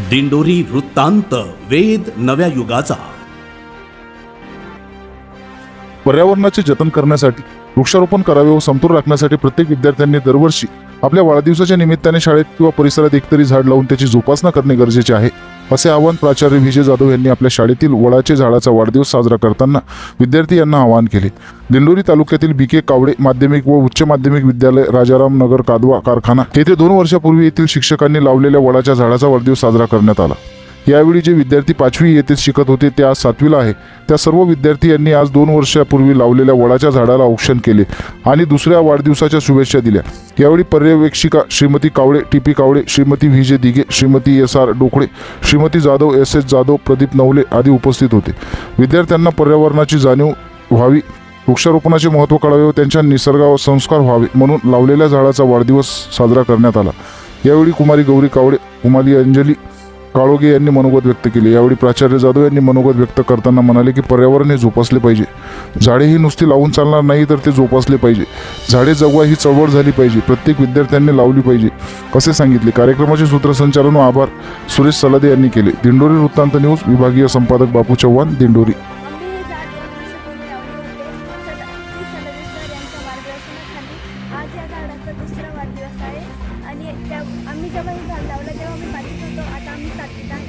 दिंडोरी वृत्तांत वेद नव्या युगाचा. पर्यावरणाचे जतन करण्यासाठी वृक्षारोपण करावे व समतोल राखण्यासाठी प्रत्येक विद्यार्थ्यांनी दरवर्षी आपल्या वाढदिवसाच्या निमित्ताने शाळेत किंवा परिसरात एकतरी झाड लावून त्याची जोपासना करणे गरजेचे आहे. असे आवाहन प्राचार्य विजय जाधव यांनी आपल्या शाळेतील वडाचे झाडाचा वाढदिवस साजरा करताना विद्यार्थी यांना आवाहन केले. दिंडोरी तालुक्यातील बी. के. कावडे माध्यमिक व उच्च माध्यमिक विद्यालय राजाराम नगर कादवा कारखाना येथे दोन वर्षापूर्वी येथील शिक्षकांनी लावलेल्या वडाच्या झाडाचा वाढदिवस साजरा करण्यात आला. यावेळी जे विद्यार्थी पाचवी येथेच शिकत होते ते आज सातवीला आहे. त्या सर्व विद्यार्थी यांनी आज दोन वर्षापूर्वी लावलेल्या वडाच्या झाडाला औक्षण केले आणि दुसऱ्या वाढदिवसाच्या शुभेच्छा दिल्या. यावेळी पर्यवेक्षिका Shrimati Kawale T P Kawale Shrimati V. J. Dighe Shrimati S. R. Dokale Shrimati Jadhav S. S. Jadhav Pradeep Navale आदी उपस्थित होते. विद्यार्थ्यांना पर्यावरणाची जाणीव व्हावी वृक्षारोपणाचे महत्त्व कळावे व त्यांच्या निसर्गावर संस्कार व्हावे म्हणून लावलेल्या झाडाचा वाढदिवस साजरा करण्यात आला. यावेळी कुमारी गौरी कावळे कुमारी अंजली काळोगे यांनी मनोगत व्यक्त केले. यावेळी प्राचार्य जाधव यांनी मनोगत व्यक्त करताना म्हणाले की पर्यावरण हे जोपासले पाहिजे. झाडे ही नुसती लावून चालणार नाही तर ते जोपासले पाहिजे. झाडे जगवा ही चळवळ झाली पाहिजे. प्रत्येक विद्यार्थ्यांनी लावली पाहिजे असे सांगितले. कार्यक्रमाचे सूत्रसंचालन आभार सुरेश सलादे यांनी केले. दिंडोरी वृत्तांत न्यूज विभागीय संपादक बापू चव्हाण दिंडोरी. आज या झाडाचा दुसरा वाढदिवस आहे. आणि त्या आम्ही जेव्हा हे झाड लावलं तेव्हा आम्ही पाचवीत होतो आता आम्ही सातवीत आहे